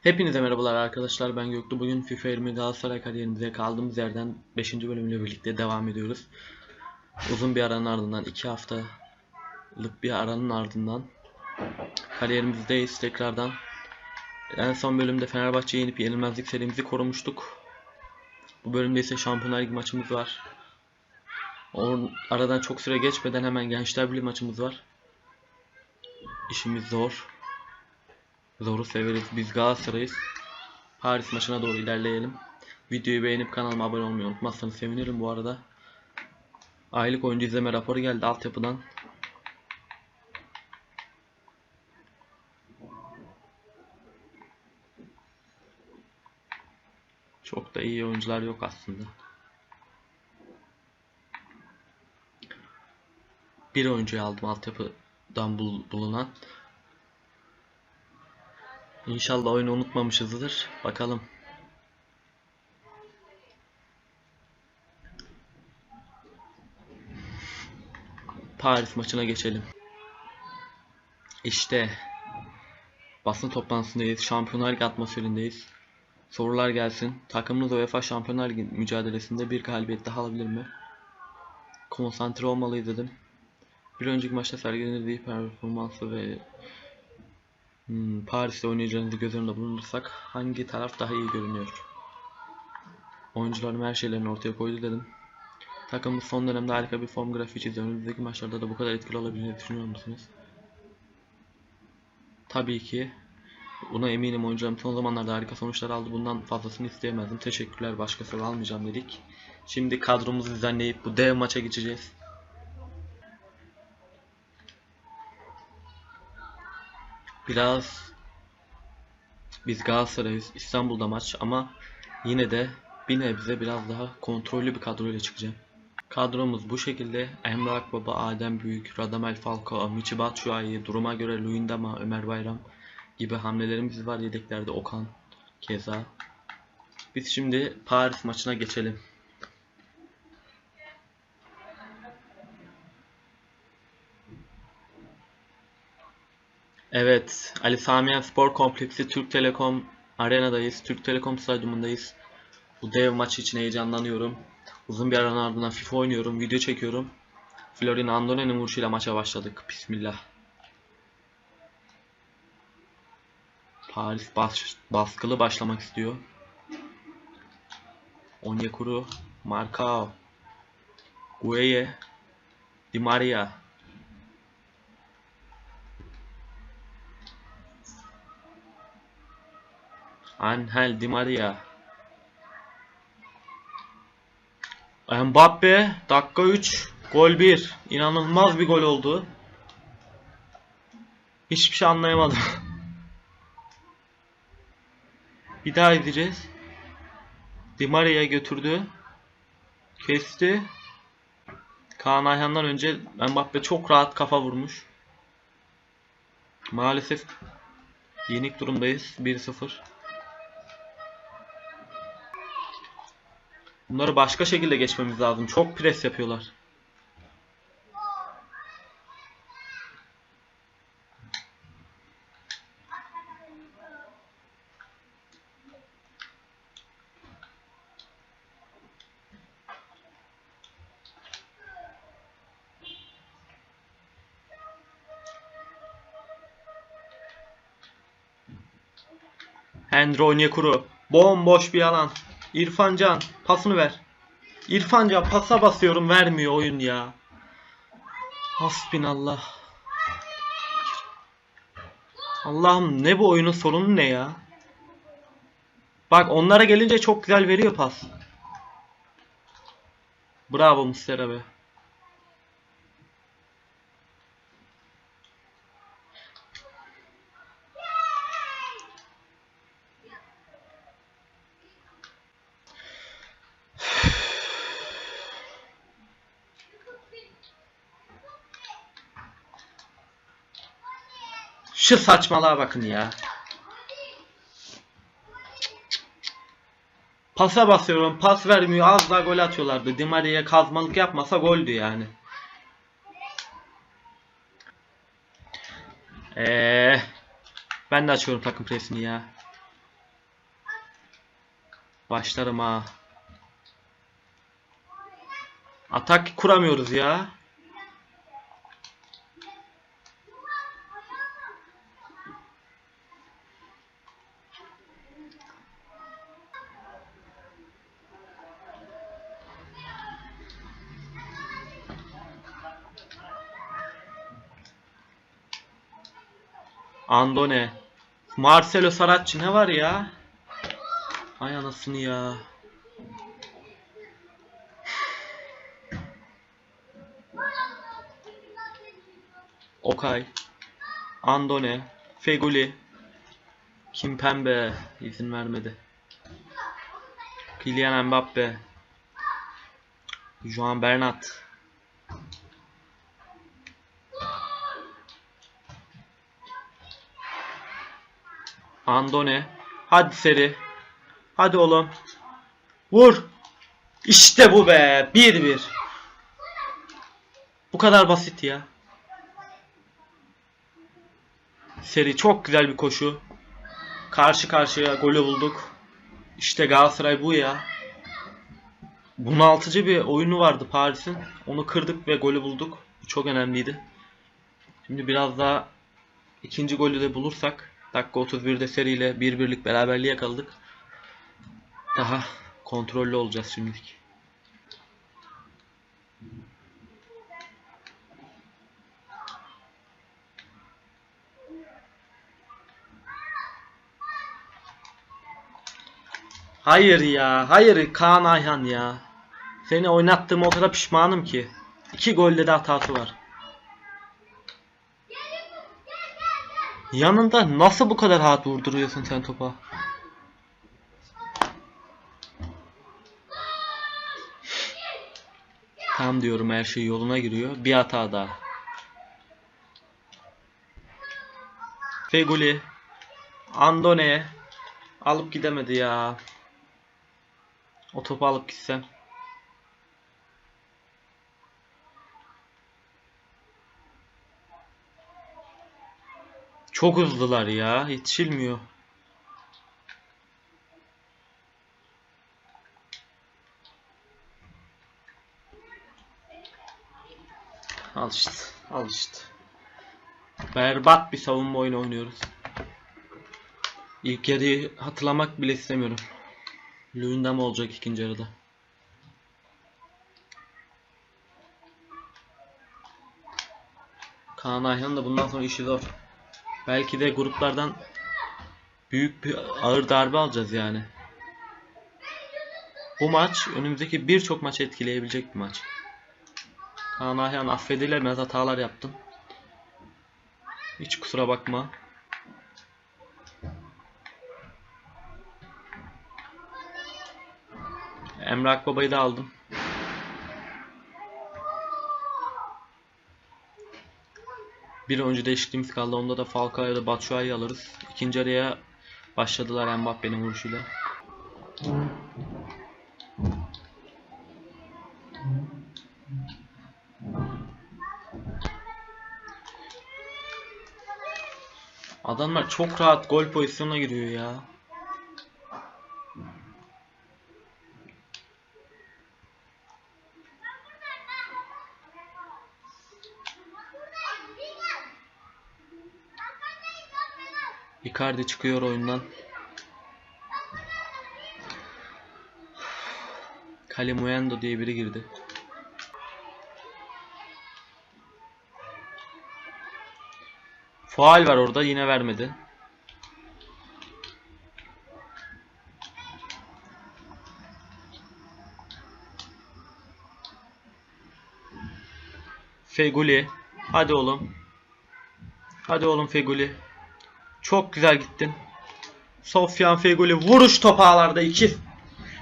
Hepinize merhabalar arkadaşlar ben Göktuğ bugün FIFA 20 Galatasaray kariyerimize kaldığımız yerden 5. bölümle birlikte devam ediyoruz. Uzun bir aranın ardından 2 haftalık bir aranın ardından kariyerimizdeyiz tekrardan. En son bölümde Fenerbahçe'yi yenip yenilmezlik serimizi korumuştuk. Bu bölümde ise Şampiyonlar Ligi maçımız var. Onun aradan çok süre geçmeden hemen Gençler Birliği maçımız var. İşimiz zor. Zoru severiz. Biz Galatasaray'ız. Paris maçına doğru ilerleyelim. Videoyu beğenip kanalıma abone olmayı unutmazsanız sevinirim bu arada. Aylık oyuncu izleme raporu geldi altyapıdan. Çok da iyi oyuncular yok aslında. Bir oyuncuyu aldım altyapıdan bul- bulunan. İnşallah oyunu unutmamışızdır. Bakalım. Paris maçına geçelim. İşte basın toplantısındayız. Şampiyonlar Ligi atmosferindeyiz. Sorular gelsin. Takımınız UEFA Şampiyonlar Ligi mücadelesinde bir galibiyet daha alabilir mi? Konsantre olmalıyız dedim. Bir önceki maçta sergilediğiniz iyi performansı ve Hmm, Paris'te oynayacağınızı göz önünde bulundursak hangi taraf daha iyi görünüyor? Oyuncularım her şeylerini ortaya koydu dedim. Takımımız son dönemde harika bir form grafiği çiziyor. Önümüzdeki maçlarda da bu kadar etkili olabileceğini düşünüyor musunuz? Tabii ki. Buna eminim oyuncularım son zamanlarda harika sonuçlar aldı. Bundan fazlasını isteyemezdim. Teşekkürler başkası almayacağım dedik. Şimdi kadromuzu düzenleyip bu dev maça geçeceğiz. Biraz biz Galatasaray'ız. İstanbul'da maç ama yine de bir nebze biraz daha kontrollü bir kadroyla çıkacağım. Kadromuz bu şekilde. Emre Akbaba, Adem Büyük, Radamel Falcao, Michi Batshuayi, duruma göre Luyendama, Ömer Bayram gibi hamlelerimiz var. Yedeklerde Okan keza. Biz şimdi Paris maçına geçelim. Evet, Ali Samiyen Spor Kompleksi Türk Telekom Arena'dayız. Türk Telekom Stadyumundayız. Bu dev maç için heyecanlanıyorum. Uzun bir aranın ardından FIFA oynuyorum, video çekiyorum. Florin Andone'nin vuruşuyla maça başladık. Bismillah. Paris bas baskılı başlamak istiyor. Onyekuru, Marcao, Gueye, Di Maria. Angel Di Maria. Mbappe dakika 3 gol 1. İnanılmaz bir gol oldu. Hiçbir şey anlayamadım. bir daha izleyeceğiz. Di Maria'ya götürdü. Kesti. Kaan Ayhan'dan önce Mbappe çok rahat kafa vurmuş. Maalesef yenik durumdayız. 1-0. Bunları başka şekilde geçmemiz lazım. Çok pres yapıyorlar. Henry Onyekuru. Bomboş bir alan. İrfan Can pasını ver. İrfan Can pasa basıyorum vermiyor oyun ya. Hasbinallah. Allah'ım ne bu oyunun sorunu ne ya? Bak onlara gelince çok güzel veriyor pas. Bravo Muslera be. Şu saçmalığa bakın ya. Pasa basıyorum. Pas vermiyor. Az daha gol atıyorlardı. Di Maria'ya kazmalık yapmasa goldü yani. Eee ben de açıyorum takım presini ya. Başlarım ha. Atak kuramıyoruz ya. Andone. Marcelo Saratçı ne var ya? Ay anasını ya. Okay. Andone. Feguli. Kimpembe izin vermedi. Kylian Mbappe. Juan Bernat. Andone. Hadi seri. Hadi oğlum. Vur. İşte bu be. 1-1. Bu kadar basit ya. Seri çok güzel bir koşu. Karşı karşıya golü bulduk. İşte Galatasaray bu ya. Bunaltıcı bir oyunu vardı Paris'in. Onu kırdık ve golü bulduk. Bu çok önemliydi. Şimdi biraz daha ikinci golü de bulursak dakika 31'de seriyle 1-1'lik beraberliği yakaladık. Daha kontrollü olacağız şimdilik. Hayır ya. Hayır Kaan Ayhan ya. Seni oynattığım o kadar pişmanım ki. İki golde de hatası var. Yanında nasıl bu kadar rahat vurduruyorsun sen topa? Tam diyorum her şey yoluna giriyor. Bir hata daha. Feguli. Andone. Alıp gidemedi ya. O topu alıp gitsem. Çok hızlılar ya. Yetişilmiyor. Al işte. Al. Berbat bir savunma oyunu oynuyoruz. İlk yarıyı hatırlamak bile istemiyorum. Luyendam olacak ikinci yarıda. Kaan Ayhan da bundan sonra işi zor. Belki de gruplardan büyük bir ağır darbe alacağız yani. Bu maç önümüzdeki birçok maçı etkileyebilecek bir maç. Kaan affedilemez hatalar yaptım. Hiç kusura bakma. Emre Akbaba'yı da aldım. Bir oyuncu değişikliğimiz kaldı. Onda da Falcao ya da Batshuayi'yi alırız. İkinci araya başladılar Mbappe'nin vuruşuyla. Adamlar çok rahat gol pozisyonuna giriyor ya. Icardi çıkıyor oyundan. Kalimuendo diye biri girdi. Faal var orada yine vermedi. Feguli. Hadi oğlum. Hadi oğlum Feguli. Çok güzel gittin. Sofyan Feguli vuruş top ağlarda 2.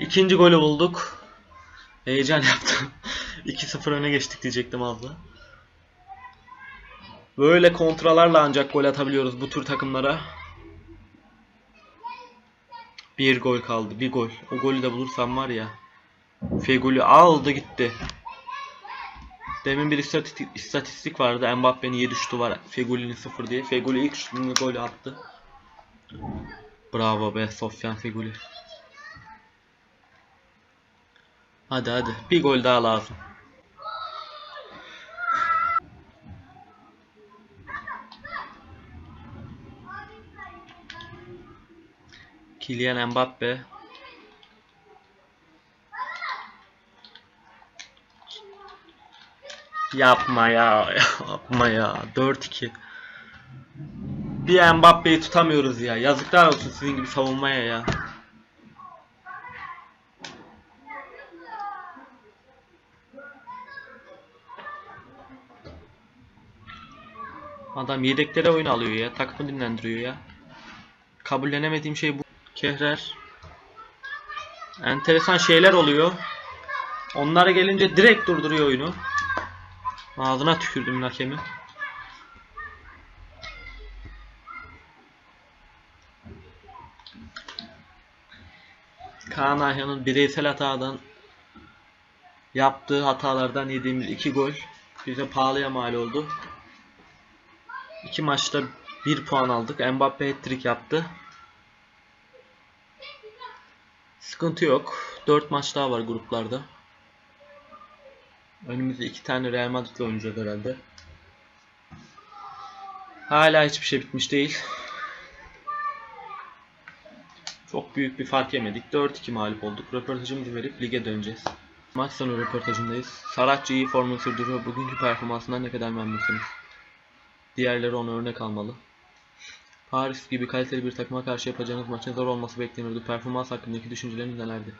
İkinci golü bulduk. Heyecan yaptım. 2-0 öne geçtik diyecektim az. Böyle kontralarla ancak gol atabiliyoruz bu tür takımlara. Bir gol kaldı. Bir gol. O golü de bulursam var ya. Feguli aldı gitti. Demin bir istatistik, vardı. Mbappe'nin 7 şutu var. Fegüli'nin 0 diye. Fegüli ilk şutunu golü attı. Bravo be Sofyan Fegüli. Hadi hadi. Bir gol daha lazım. Kylian Mbappe. Yapma ya, yapma ya. 4-2. Bir Mbappe'yi tutamıyoruz ya. Yazıklar olsun sizin gibi savunmaya ya. Adam yedeklere oyun alıyor ya. Takımı dinlendiriyor ya. Kabullenemediğim şey bu. Kehrer. Enteresan şeyler oluyor. Onlara gelince direkt durduruyor oyunu. Ağzına tükürdüm hakemi. Kaan Ayhan'ın bireysel hatadan yaptığı hatalardan yediğimiz iki gol bize pahalıya mal oldu. İki maçta bir puan aldık. Mbappe hat-trick yaptı. Sıkıntı yok. 4 maç daha var gruplarda. Önümüzde iki tane Real Madrid'le oynayacağız herhalde. Hala hiçbir şey bitmiş değil. Çok büyük bir fark yemedik. 4-2 mağlup olduk. Röportajımızı verip lige döneceğiz. Maç sonu röportajındayız. Saratçı iyi formunu sürdürüyor. Bugünkü performansından ne kadar memnunsunuz? Diğerleri ona örnek almalı. Paris gibi kaliteli bir takıma karşı yapacağınız maçın zor olması beklenirdi. Performans hakkındaki düşünceleriniz nelerdi?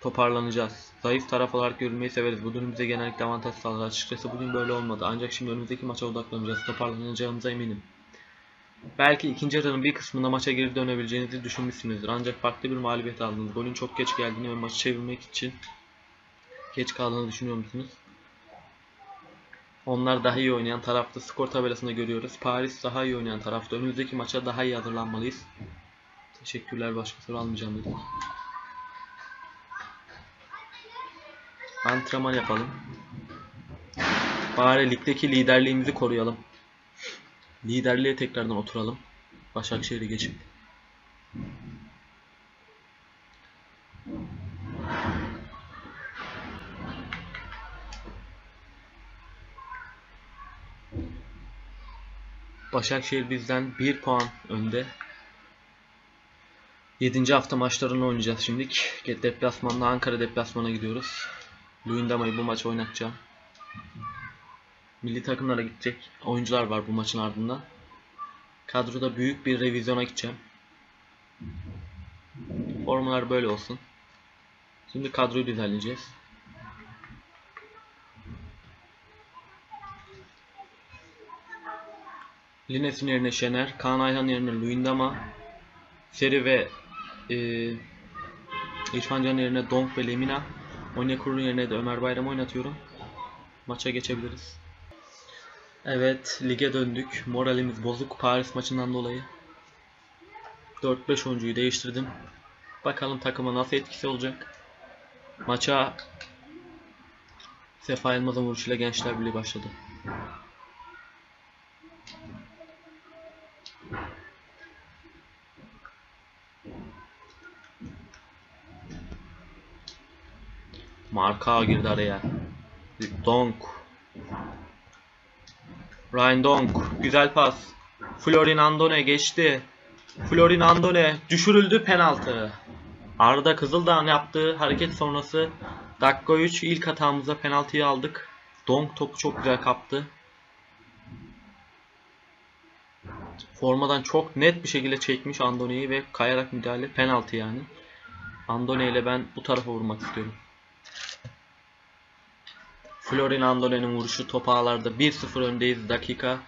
Toparlanacağız. Zayıf taraf olarak görülmeyi severiz. Bu durum bize genellikle avantaj sağlar. Açıkçası bugün böyle olmadı. Ancak şimdi önümüzdeki maça odaklanacağız. Toparlanacağımıza eminim. Belki ikinci yarının bir kısmında maça geri dönebileceğinizi düşünmüşsünüzdür. Ancak farklı bir mağlubiyet aldınız. Golün çok geç geldiğini ve maçı çevirmek için geç kaldığını düşünüyor musunuz? Onlar daha iyi oynayan tarafta skor tabelasında görüyoruz. Paris daha iyi oynayan tarafta. Önümüzdeki maça daha iyi hazırlanmalıyız. Teşekkürler. Başka soru almayacağım dedim. Antrenman yapalım. Bari ligdeki liderliğimizi koruyalım. Liderliğe tekrardan oturalım. Başakşehir'e geçip. Başakşehir bizden 1 puan önde. 7. hafta maçlarını oynayacağız şimdi. Deplasmanla Ankara deplasmana gidiyoruz. Luyendama'yı bu maç oynatacağım. Milli takımlara gidecek oyuncular var bu maçın ardından. Kadroda büyük bir revizyona gideceğim. Formalar böyle olsun. Şimdi kadroyu düzenleyeceğiz. Lines'in yerine Şener, Kaan Ayhan yerine Luyendama, Seri ve e, İrfan Can yerine Donk ve Lemina, Onyekuru'nun yerine de Ömer Bayram oynatıyorum. Maça geçebiliriz. Evet, lige döndük. Moralimiz bozuk Paris maçından dolayı. 4-5 oyuncuyu değiştirdim. Bakalım takıma nasıl etkisi olacak. Maça Sefa Yılmaz'ın vuruşuyla Gençler Birliği başladı. Marka girdi araya. Donk. Ryan Donk. Güzel pas. Florin Andone geçti. Florin Andone düşürüldü penaltı. Arda Kızıldağ'ın yaptığı hareket sonrası dakika 3 ilk hatamızda penaltıyı aldık. Donk topu çok güzel kaptı. Formadan çok net bir şekilde çekmiş Andone'yi ve kayarak müdahale penaltı yani. Andone ile ben bu tarafa vurmak istiyorum. Florin Andone'nin vuruşu top ağlarda 1-0 öndeyiz. Dakika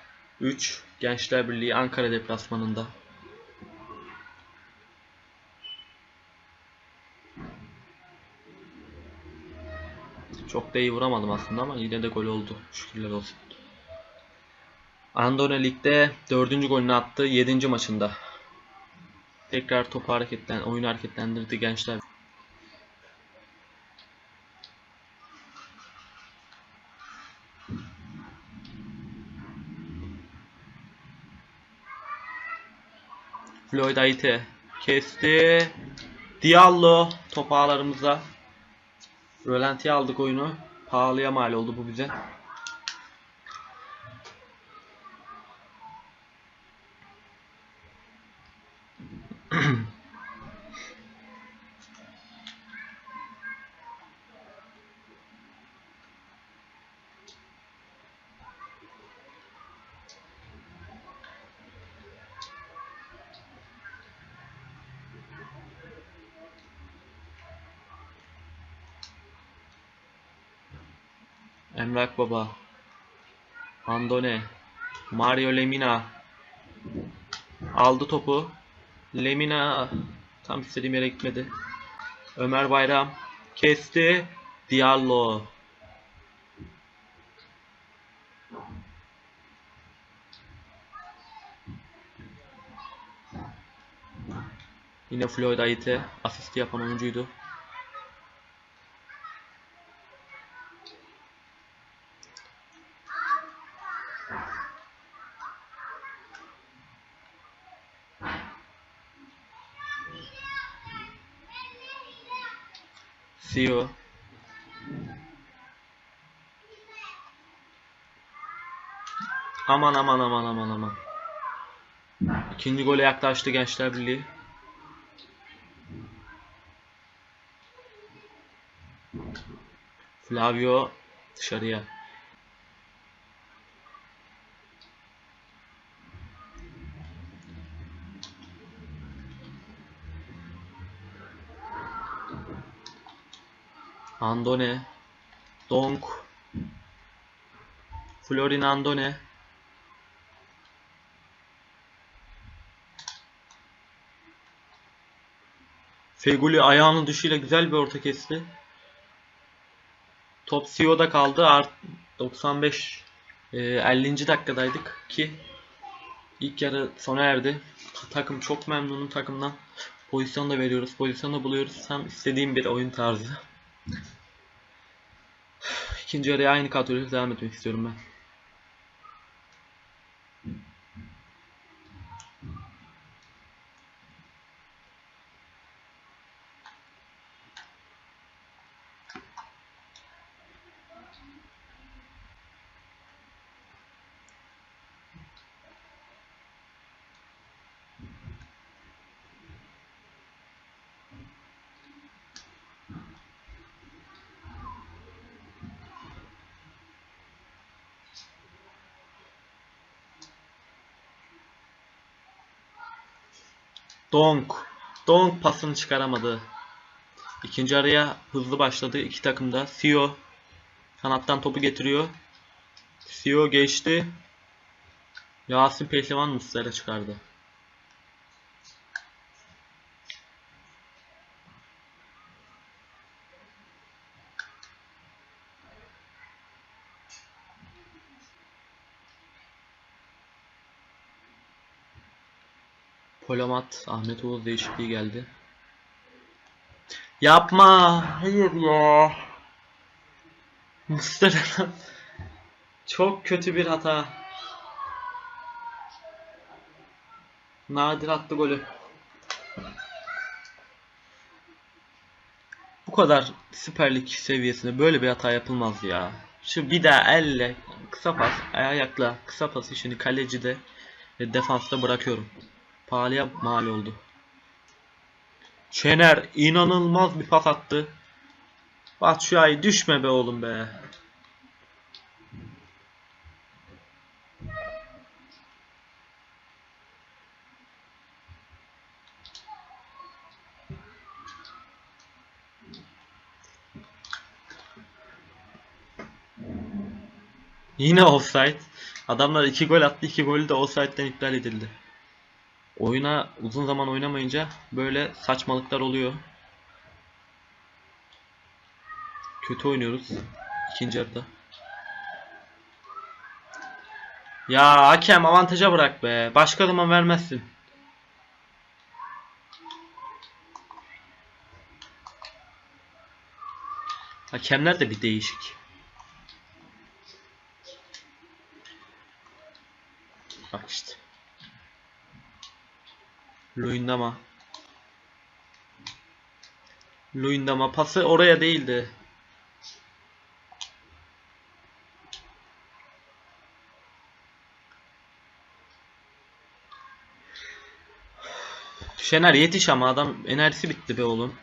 3 Gençler Birliği Ankara deplasmanında. Çok da iyi vuramadım aslında ama yine de gol oldu. Şükürler olsun. Andone ligde 4. golünü attı 7. maçında. Tekrar topu hareketlen, oyunu hareketlendirdi gençler. Floyd Aite kesti. Diallo top ağlarımıza. Rölantiye aldık oyunu. Pahalıya mal oldu bu bize. Emrak Baba. Andone. Mario Lemina. Aldı topu. Lemina tam istediğim yere gitmedi. Ömer Bayram kesti. Diallo. Yine Floyd Aite asisti yapan oyuncuydu. Sio. Aman aman aman aman aman. İkinci gole yaklaştı Gençler Birliği. Flavio dışarıya. Andone. Donk. Florin Andone. Feguli ayağının dışıyla güzel bir orta kesti. Top CEO'da kaldı. Art 95 e, 50. dakikadaydık ki ilk yarı sona erdi. Takım çok memnunum takımdan. Pozisyon da veriyoruz. Pozisyon da buluyoruz. Tam istediğim bir oyun tarzı. İkinci yarıya aynı kadroyla devam etmek istiyorum ben. Donk. Donk pasını çıkaramadı. İkinci araya hızlı başladı. İki takım da. Sio kanattan topu getiriyor. Sio geçti. Yasin Pehlivan Muslera çıkardı. Polomat Ahmet Oğuz değişikliği geldi. Yapma. Hayır ya. Muslera'dan çok kötü bir hata. Nadir attı golü. Bu kadar Süper seviyesinde böyle bir hata yapılmaz ya. Şu bir daha elle kısa pas, ayakla kısa pas işini kalecide ve defansta bırakıyorum. Pahalıya mal oldu. Şener inanılmaz bir pas attı. Batshuayi düşme be oğlum be. Yine offside. Adamlar 2 gol attı. 2 golü de offside'den iptal edildi. Oyuna uzun zaman oynamayınca böyle saçmalıklar oluyor. Kötü oynuyoruz ikinci yarıda. Ya hakem avantaja bırak be. Başka zaman vermezsin. Hakemler de bir değişik. Bak işte. Luyendama. Luyendama pası oraya değildi. Şener yetiş ama adam enerjisi bitti be oğlum.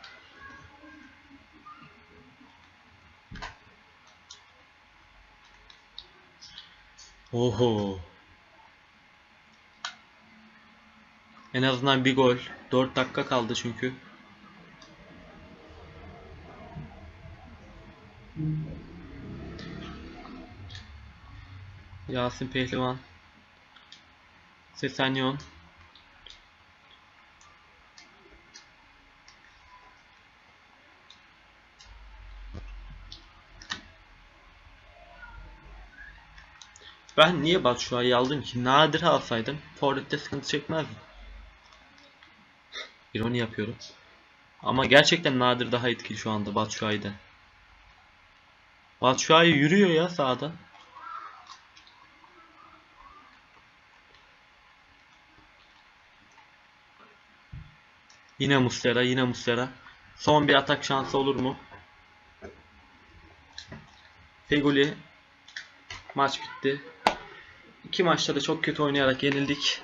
Oho. En azından bir gol. 4 dakika kaldı çünkü. Yasin Pehlivan. Sesenyon. Ben niye Batshuayi'yi aldım ki? Nadir alsaydım Forvet'te sıkıntı çekmezdim. İroni yapıyorum. Ama gerçekten Nadir daha etkili şu anda Batshuayi'den. Batshuayi yürüyor ya sahada. Yine Muslera, yine Muslera. Son bir atak şansı olur mu? Feguli maç bitti. İki maçta da çok kötü oynayarak yenildik.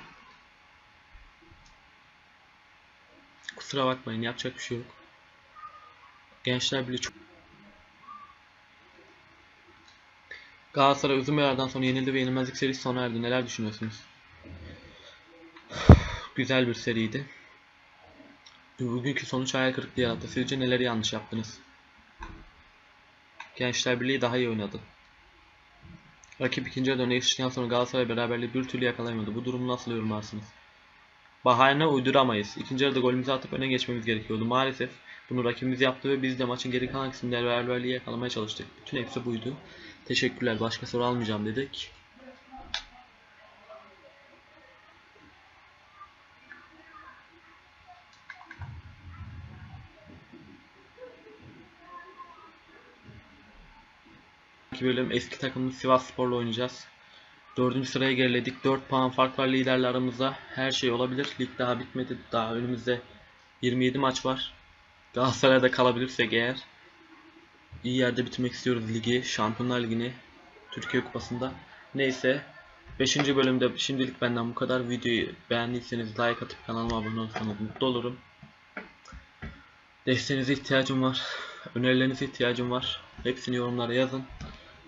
Kusura bakmayın yapacak bir şey yok. Gençler bile çok Galatasaray uzun bir aradan sonra yenildi ve yenilmezlik serisi sona erdi. Neler düşünüyorsunuz? Güzel bir seriydi. Bugünkü sonuç hayal kırıklığı yarattı. Sizce neleri yanlış yaptınız? Gençler Birliği daha iyi oynadı. Rakip ikinci yarıda öne geçtikten sonra Galatasaray beraberliği bir türlü yakalayamadı. Bu durumu nasıl yorumlarsınız? Bahane uyduramayız. İkinci yarıda golümüzü atıp öne geçmemiz gerekiyordu. Maalesef bunu rakibimiz yaptı ve biz de maçın geri kalan kısmında beraberliği yakalamaya çalıştık. Bütün hepsi buydu. Teşekkürler. Başka soru almayacağım dedik. Bölüm eski takımımız Sivas Spor'la oynayacağız. Dördüncü sıraya geriledik. 4 puan fark var liderle aramızda. Her şey olabilir. Lig daha bitmedi. Daha önümüzde 27 maç var. Galatasaray'da kalabilirsek eğer iyi yerde bitirmek istiyoruz ligi. Şampiyonlar Ligi'ni Türkiye Kupası'nda. Neyse 5. bölümde şimdilik benden bu kadar. Videoyu beğendiyseniz like atıp kanalıma abone olursanız mutlu olurum. Desteğinize ihtiyacım var. Önerilerinize ihtiyacım var. Hepsini yorumlara yazın.